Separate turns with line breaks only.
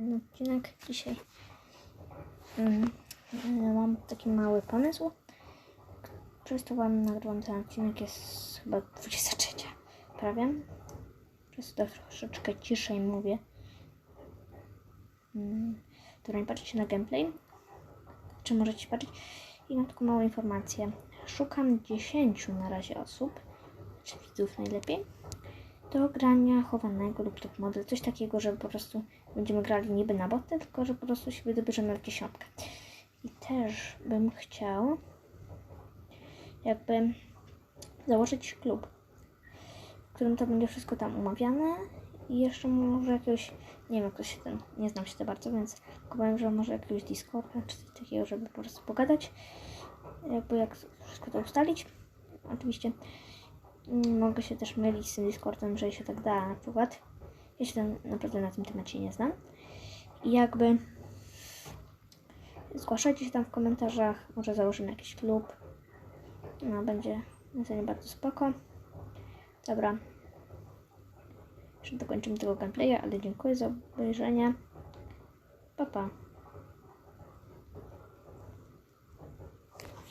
ten odcinek dzisiaj. E, Mam taki mały pomysł. Przez to wam nagrywam ten odcinek, jest chyba 23 prawie. Przez to troszeczkę ciszej mówię. Mm, Dobra, nie patrzcie na gameplay. Czy możecie patrzeć? I mam taką małą informację. Szukam 10 na razie osób, czy widzów najlepiej, do grania chowanego lub top model. Coś takiego, że po prostu będziemy grali niby na boty, tylko że po prostu się wydobierzemy w dziesiątkę. I też bym chciał jakby założyć klub, w którym to będzie wszystko tam umawiane i jeszcze może jakiegoś, nie wiem jak to się ten, nie znam się za bardzo, więc powiem, że może jakiegoś Discorda czy coś takiego, żeby po prostu pogadać, jakby jak wszystko to ustalić. Oczywiście mogę się też mylić z tym Discordem, że się tak da na przykład. Ja się tam naprawdę na tym temacie nie znam. I jakby zgłaszajcie się tam w komentarzach, może założymy jakiś klub. No, będzie pewno bardzo spoko. Dobra. Jeszcze dokończymy tego gameplaya, ale dziękuję za obejrzenie. Pa, pa.